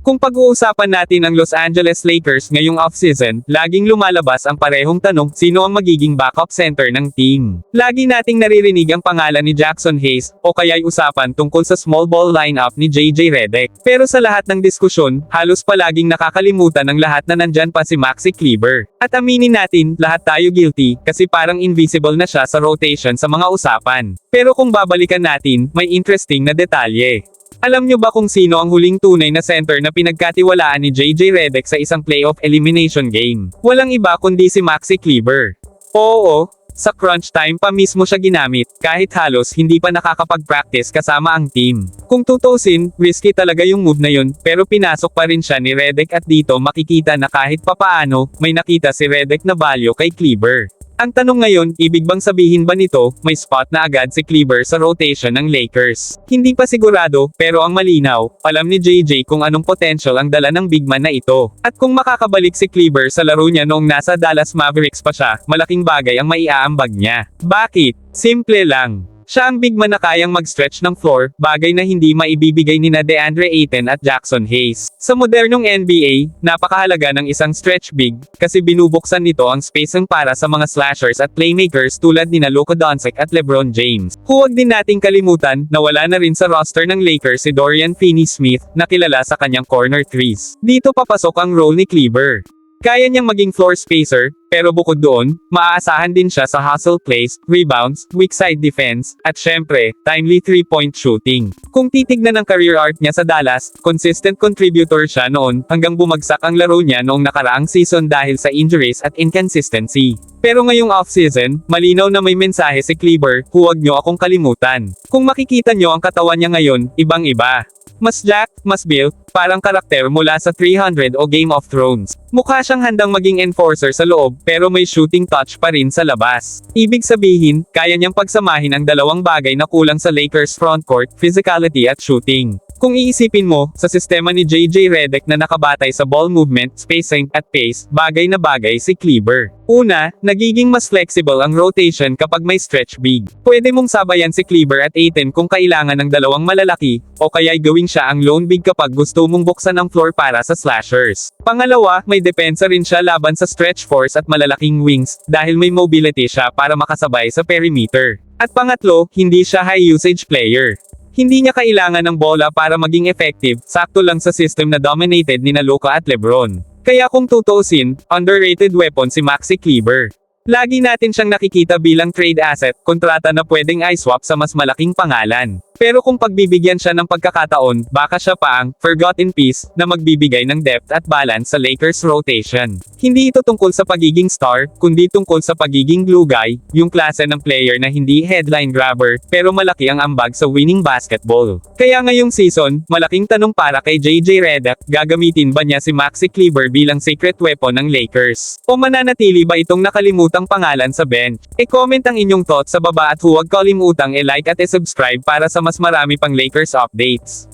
Kung pag-uusapan natin ang Los Angeles Lakers ngayong offseason, laging lumalabas ang parehong tanong, sino ang magiging backup center ng team? Lagi nating naririnig ang pangalan ni Jackson Hayes, o kaya'y usapan tungkol sa small ball lineup ni JJ Redick. Pero sa lahat ng diskusyon, halos palaging nakakalimutan ng lahat na nandyan pa si Maxi Kleber. At aminin natin, lahat tayo guilty, kasi parang invisible na siya sa rotation sa mga usapan. Pero kung babalikan natin, may interesting na detalye. Alam nyo ba kung sino ang huling tunay na center na pinagkatiwalaan ni JJ Redick sa isang playoff elimination game? Walang iba kundi si Maxi Kleber. Oo, sa crunch time pa mismo siya ginamit, kahit halos hindi pa nakakapag-practice kasama ang team. Kung tutusin, risky talaga yung move na yun, pero pinasok pa rin siya ni Redick at dito makikita na kahit papaano, may nakita si Redick na value kay Kleber. Ang tanong ngayon, ibig bang sabihin ba nito, may spot na agad si Kleber sa rotation ng Lakers? Hindi pa sigurado, pero ang malinaw, alam ni JJ kung anong potential ang dala ng big man na ito. At kung makakabalik si Kleber sa laro niya noong nasa Dallas Mavericks pa siya, malaking bagay ang maiaambag niya. Bakit? Simple lang. Siya ang big na kayang mag-stretch ng floor, bagay na hindi maibibigay ni na DeAndre Ayton at Jackson Hayes. Sa modernong NBA, napakahalaga ng isang stretch big, kasi binubuksan nito ang spacing para sa mga slashers at playmakers tulad ni na Luka Doncic at LeBron James. Huwag din nating kalimutan na wala na rin sa roster ng Lakers si Dorian Finney-Smith, na kilala sa kanyang corner threes. Dito papasok ang role ni Kleber. Kaya niyang maging floor spacer, pero bukod doon, maaasahan din siya sa hustle plays, rebounds, weak side defense, at syempre, timely three-point shooting. Kung titignan ang career arc niya sa Dallas, consistent contributor siya noon, hanggang bumagsak ang laro niya noong nakaraang season dahil sa injuries at inconsistency. Pero ngayong offseason, malinaw na may mensahe si Kleber, huwag niyo akong kalimutan. Kung makikita niyo ang katawan niya ngayon, ibang-iba. Mas jack, mas built, parang karakter mula sa 300 o Game of Thrones. Mukha siyang handang maging enforcer sa loob, pero may shooting touch pa rin sa labas. Ibig sabihin, kaya niyang pagsamahin ang dalawang bagay na kulang sa Lakers frontcourt, physicality at shooting. Kung iisipin mo, sa sistema ni JJ Redick na nakabatay sa ball movement, spacing, at pace, bagay na bagay si Kleber. Una, nagiging mas flexible ang rotation kapag may stretch big. Pwede mong sabayan si Kleber at Aiton kung kailangan ng dalawang malalaki, o kaya'y gawing siya ang lone big kapag gusto mong buksan ang floor para sa slashers. Pangalawa, may depensa rin siya laban sa stretch force at malalaking wings, dahil may mobility siya para makasabay sa perimeter. At pangatlo, hindi siya high usage player. Hindi niya kailangan ng bola para maging effective, sakto lang sa system na dominated ni na Luka at Lebron. Kaya kung tutuusin, underrated weapon si Maxi Kleber. Lagi natin siyang nakikita bilang trade asset, kontrata na pwedeng i-swap sa mas malaking pangalan. Pero kung pagbibigyan siya ng pagkakataon, baka siya pa ang forgotten piece na magbibigay ng depth at balance sa Lakers rotation. Hindi ito tungkol sa pagiging star, kundi tungkol sa pagiging glue guy, yung klase ng player na hindi headline grabber, pero malaki ang ambag sa winning basketball. Kaya ngayong season, malaking tanong para kay JJ Redick, gagamitin ba niya si Maxi Kleber bilang secret weapon ng Lakers? O mananatili ba itong nakalimutang pangalan sa bench? E-comment ang inyong thoughts sa baba at huwag kalimutang e-like at e-subscribe para sa mas marami pang Lakers updates.